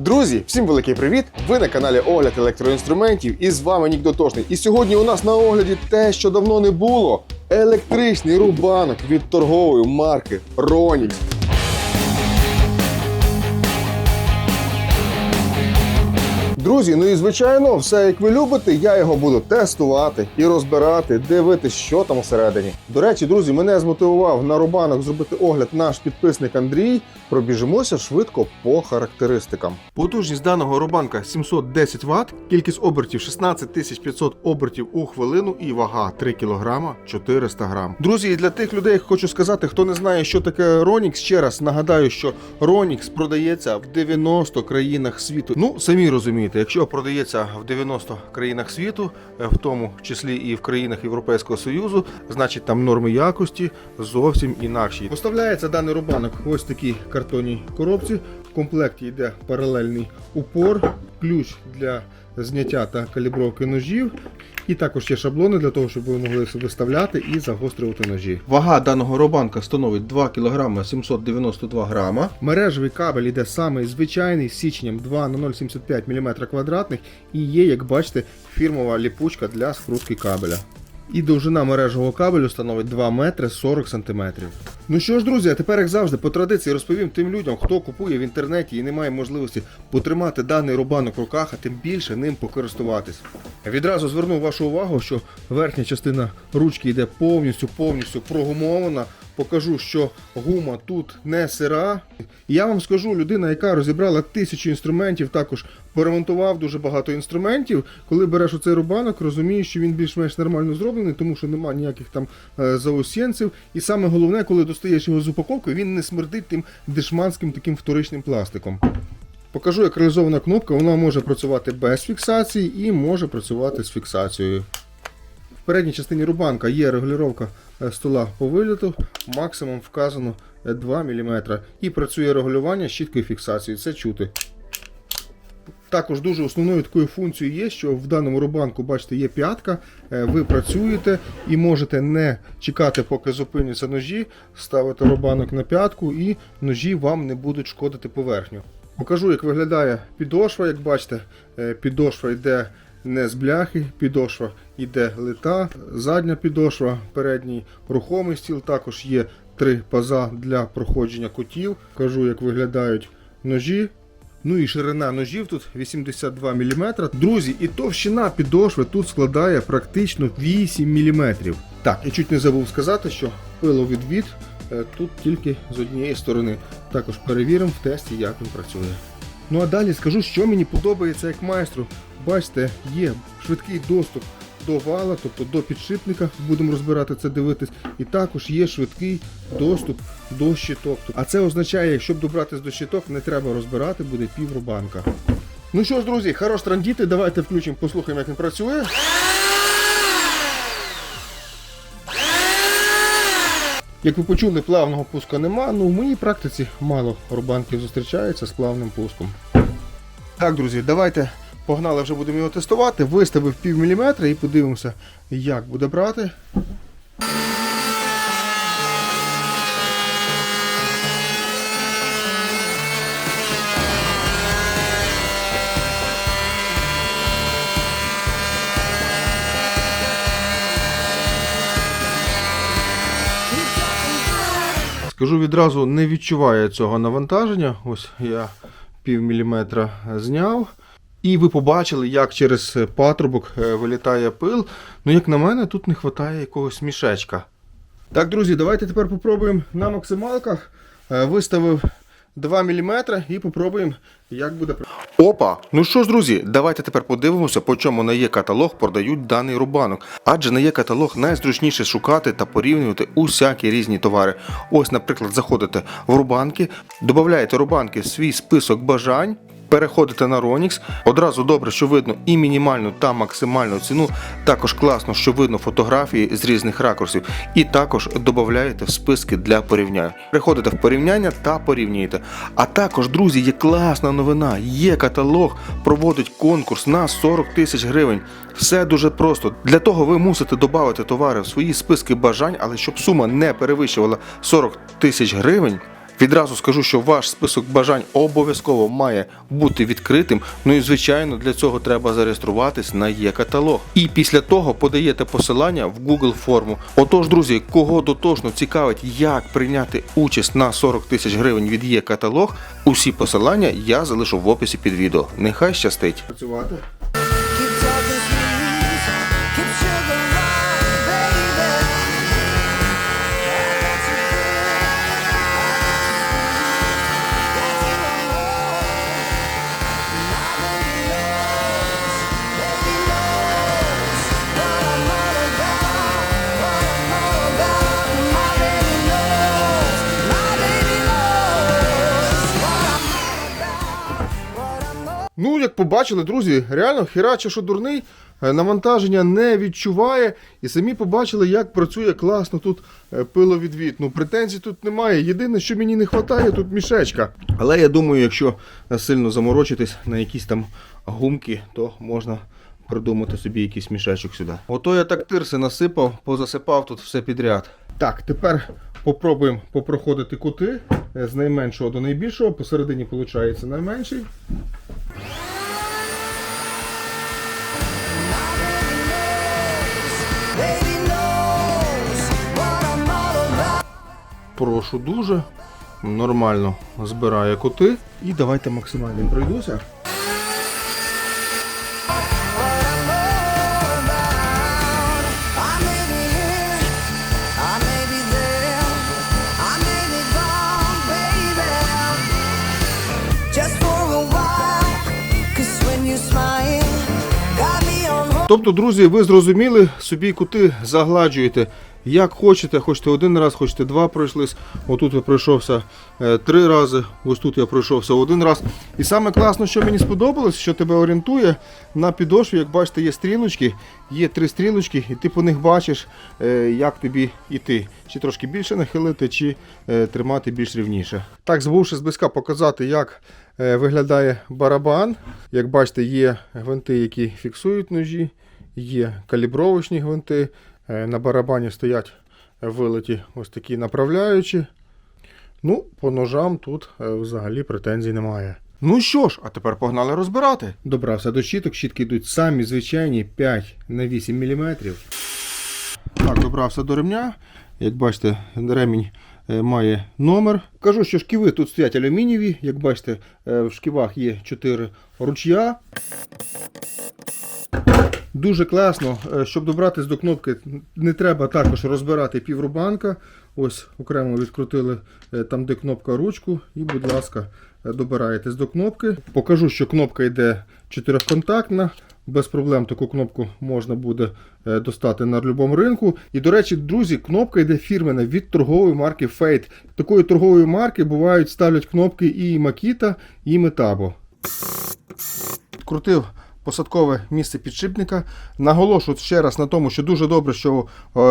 Друзі, всім великий привіт! Ви на каналі Огляд електроінструментів і з вами Нік Дотошний. І сьогодні у нас на огляді те, що давно не було: електричний рубанок від торгової марки Ronix. Друзі, ну і звичайно, все як ви любите, я його буду тестувати і розбирати, дивитись, що там всередині. До речі, друзі, мене змотивував на рубанок зробити огляд наш підписник Андрій. Пробіжимося швидко по характеристикам. Потужність даного рубанка 710 Вт, кількість обертів 16500 обертів у хвилину і вага 3 кг 400 г. Друзі, і для тих людей хочу сказати, хто не знає, що таке Ronix, ще раз нагадаю, що Ronix продається в 90 країнах світу. Ну, самі розумієте, якщо продається в 90 країнах світу, е, в тому числі і в країнах Європейського Союзу, значить там норми якості зовсім інакші. Поставляється даний рубанок в ось такій картонній коробці. В комплекті йде паралельний упор, ключ для зняття та калібровки ножів. І також є шаблони для того, щоб ви могли виставляти і загострювати ножі. Вага даного робанка становить 2 кг 792 грама. Мережевий кабель йде саме звичайний з січнем 2 на 0,75 мм квадратних і є, як бачите, фірмова ліпучка для скрутки кабеля. І довжина мережевого кабелю становить 2 метри 40 сантиметрів. Ну що ж, друзі, а тепер, як завжди, по традиції розповім тим людям, хто купує в інтернеті і не має можливості потримати даний рубанок в руках, а тим більше ним покористуватись. Відразу зверну вашу увагу, що верхня частина ручки йде повністю повністю прогумована. Покажу, що гума тут не сира. Я вам скажу, людина, яка розібрала тисячу інструментів, також поремонтував дуже багато інструментів. Коли береш оцей рубанок, розумієш, що він більш-менш нормально зроблений, тому що немає ніяких там е. І саме головне, коли достаєш його з упаковки, він не смердить тим дешманським таким вторичним пластиком. Покажу, як реалізована кнопка, вона може працювати без фіксації і може працювати з фіксацією. В передній частині рубанка є регулювання е, стола по виліту, максимум вказано е, 2 мм. І працює регулювання з чіткою фіксацією. Це чути. Також дуже основною такою функцією є, що в даному рубанку, бачите, є п'ятка, е, ви працюєте і можете не чекати, поки зупиняться ножі, ставити рубанок на п'ятку і ножі вам не будуть шкодити поверхню. Покажу, як виглядає підошва. Як бачите, е, підошва йде не з бляхи, підошва йде лита, задня підошва, передній рухомий стіл. Також є три паза для проходження кутів. Кажу, як виглядають ножі. Ну і ширина ножів тут 82 мм. Друзі, і товщина підошви тут складає практично 8 мм. Так, я чуть не забув сказати, що пиловідвід е, тут тільки з однієї сторони. Також перевіримо в тесті, як він працює. Ну а далі скажу, що мені подобається як майстру. Бачите, є швидкий доступ до вала, тобто до підшипника, будемо розбирати це, дивитись. І також є швидкий доступ до щиток. А це означає, щоб добратися до щиток, не треба розбирати, буде піврубанка. Ну що ж, друзі, хорош трандіти, давайте включимо, послухаємо, як він працює. Як ви почули, плавного пуска нема, ну в моїй практиці мало рубанків зустрічається з плавним пуском. Так, друзі, давайте погнали, вже будемо його тестувати. Виставив пів міліметра і подивимося, як буде брати. Скажу відразу, не відчуваю цього навантаження. Ось я пів міліметра зняв. І ви побачили, як через патрубок е, вилітає пил. Ну, як на мене, тут не вистачає якогось мішечка. Так, друзі, давайте тепер попробуємо на максималках. Е, Виставив 2 мм і попробуємо, як буде. Опа! Ну що ж, друзі, давайте тепер подивимося, по чому на є каталог продають даний рубанок. Адже на є каталог найзручніше шукати та порівнювати усякі різні товари. Ось, наприклад, заходите в рубанки, додаєте рубанки в свій список бажань. Переходите на Ronix. Одразу добре, що видно і мінімальну та максимальну ціну. Також класно, що видно фотографії з різних ракурсів. І також додаєте в списки для порівняння. Переходите в порівняння та порівнюєте. А також, друзі, є класна новина. Є каталог, проводить конкурс на 40 тисяч гривень. Все дуже просто. Для того ви мусите додати товари в свої списки бажань, але щоб сума не перевищувала 40 тисяч гривень. Відразу скажу, що ваш список бажань обов'язково має бути відкритим. Ну і звичайно, для цього треба зареєструватись на є-каталог. І після того подаєте посилання в Google форму. Отож, друзі, кого дотошно цікавить, як прийняти участь на 40 тисяч гривень від є-каталог, усі посилання я залишу в описі під відео. Нехай щастить. Працювати. Ну, як побачили, друзі, реально хераче, що дурний, е, навантаження не відчуває. І самі побачили, як працює класно тут е, пиловідвід. Ну, претензій тут немає. Єдине, що мені не вистачає, тут мішечка. Але я думаю, якщо е, сильно заморочитись на якісь там гумки, то можна придумати собі якийсь мішечок сюди. Ото я так тирси насипав, позасипав тут все підряд. Так, тепер попробуємо попроходити кути з найменшого до найбільшого. Посередині виходить найменший. Прошу дуже. Нормально збирає кути. І давайте максимально пройдуся. Тобто, друзі, ви зрозуміли, собі кути загладжуєте як хочете, хочете один раз, хочете два пройшлись. Отут я пройшовся е, три рази, ось тут я пройшовся один раз. І саме класно, що мені сподобалось, що тебе орієнтує на підошві, як бачите, є стрілочки, є три стрілочки, і ти по них бачиш, е, як тобі йти. Чи трошки більше нахилити, чи е, тримати більш рівніше. Так, забувши зблизька показати, як виглядає барабан. Як бачите, є гвинти, які фіксують ножі, є калібровочні гвинти. Е, На барабані стоять вилиті ось такі направляючі. Ну, по ножам тут е, взагалі претензій немає. Ну що ж, а тепер погнали розбирати. Добрався до щіток. Щітки йдуть самі звичайні 5 на 8 мм. Так, добрався до ремня. Як бачите, ремінь має номер. Кажу, що шківи тут стоять алюмінієві. Як бачите, е, в шківах є 4 ручя. Дуже класно, Е, щоб добратися до кнопки, не треба також розбирати піврубанка. Ось окремо відкрутили е, там, де кнопка ручку, і, будь ласка, е, добираєтесь до кнопки. Покажу, що кнопка йде чотирьохконтактна. Без проблем таку кнопку можна буде е, достати на будь-якому ринку. І, до речі, друзі, кнопка йде фірмена від торгової марки Fate. Такої торгової марки бувають ставлять кнопки і Makita, і Metabo. Крутив посадкове місце підшипника. Наголошую ще раз на тому, що дуже добре, що е,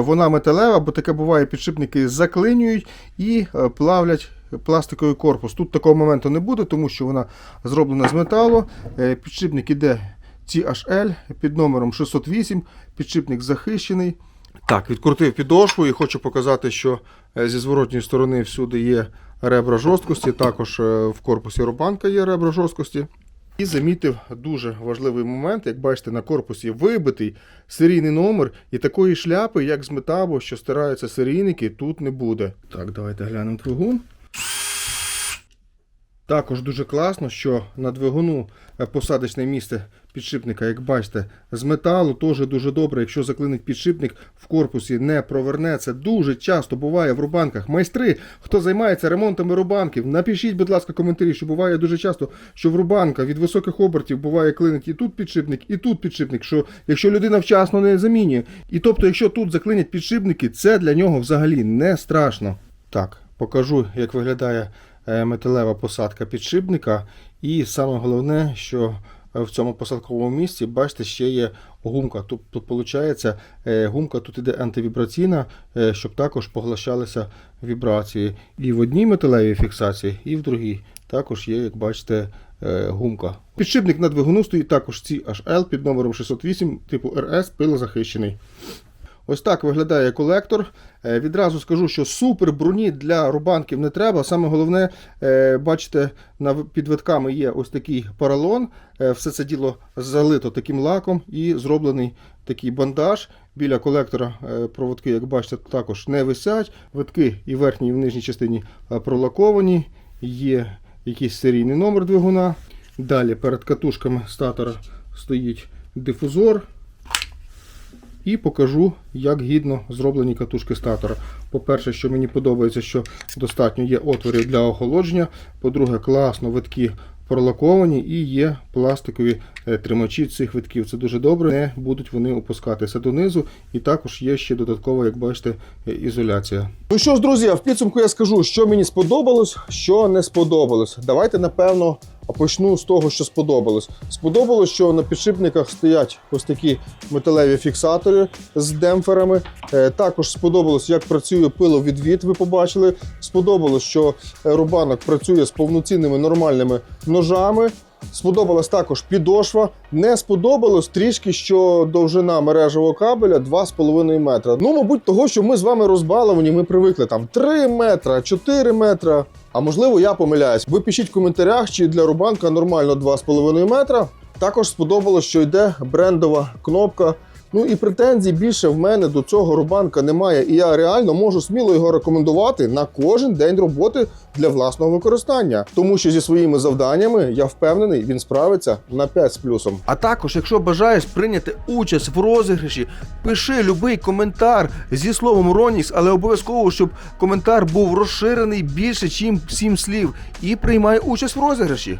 вона металева, бо таке буває, підшипники заклинюють і е, плавлять пластиковий корпус. Тут такого моменту не буде, тому що вона зроблена з металу. Е, Підшипник іде THL під номером 608, підшипник захищений. Так, відкрутив підошву і хочу показати, що е, зі зворотньої сторони всюди є ребра жорсткості, також е, в корпусі рубанка є ребра жорсткості. І замітив дуже важливий момент, як бачите, на корпусі вибитий серійний номер, і такої шляпи, як з метабо, що стираються серійники, тут не буде. Так, давайте глянемо двигун. Також дуже класно, що на двигуну е, посадочне місце підшипника, як бачите, з металу теж дуже добре. Якщо заклинить підшипник в корпусі, не проверне. Це дуже часто буває в рубанках. Майстри, хто займається ремонтами рубанків, напишіть, будь ласка, коментарі, що буває дуже часто, що в рубанка від високих обертів буває клинить і тут підшипник, і тут підшипник. Що якщо людина вчасно не замінює, і тобто, якщо тут заклинять підшипники, це для нього взагалі не страшно. Так, покажу, як виглядає металева посадка підшипника. І саме головне, що е, в цьому посадковому місці, бачите, ще є гумка. Тут виходить, гумка тут іде антивібраційна, е, щоб також поглощалися вібрації. І в одній металевій фіксації, і в другій. Також є, як бачите, е, гумка. Підшипник на двигуну стоїть також CHL під номером 608, типу RS, пилозахищений. Ось так виглядає колектор. Е, Відразу скажу, що супер броні для рубанків не треба. Саме головне, е, бачите, на підвитками є ось такий поролон. Е, Все це діло залито таким лаком і зроблений такий бандаж. Біля колектора проводки, як бачите, також не висять. Витки і в верхній, і в нижній частині пролаковані. Є якийсь серійний номер двигуна. Далі перед катушками статора стоїть дифузор. І покажу, як гідно зроблені катушки статора. По-перше, що мені подобається, що достатньо є отворів для охолодження. По-друге, класно витки пролаковані і є пластикові е, тримачі цих витків. Це дуже добре, не будуть вони опускатися донизу. І також є ще додатково, як бачите, е, ізоляція. Ну що ж, друзі, в підсумку я скажу, що мені сподобалось, що не сподобалось. Давайте, напевно, почну з того, що сподобалось. Сподобалось, що на підшипниках стоять ось такі металеві фіксатори з демпферами. Е, Також сподобалось, як працює пиловідвід, ви побачили. Сподобалось, що е, рубанок працює з повноцінними нормальними ножами. Сподобалась також підошва. Не сподобалось трішки, що довжина мережевого кабеля 2,5 метра. Ну, мабуть, того, що ми з вами розбаловані, ми привикли там 3 метра, 4 метра. А можливо, я помиляюсь. Ви пишіть в коментарях, чи для рубанка нормально 2,5 метра. Також сподобалось, що йде брендова кнопка. Ну і претензій більше в мене до цього рубанка немає. І я реально можу сміло його рекомендувати на кожен день роботи для власного використання. Тому що зі своїми завданнями я впевнений, він справиться на 5 з плюсом. А також, якщо бажаєш прийняти участь в розіграші, пиши любий коментар зі словом Ронікс, але обов'язково, щоб коментар був розширений більше, ніж 7 слів, і приймай участь в розіграші.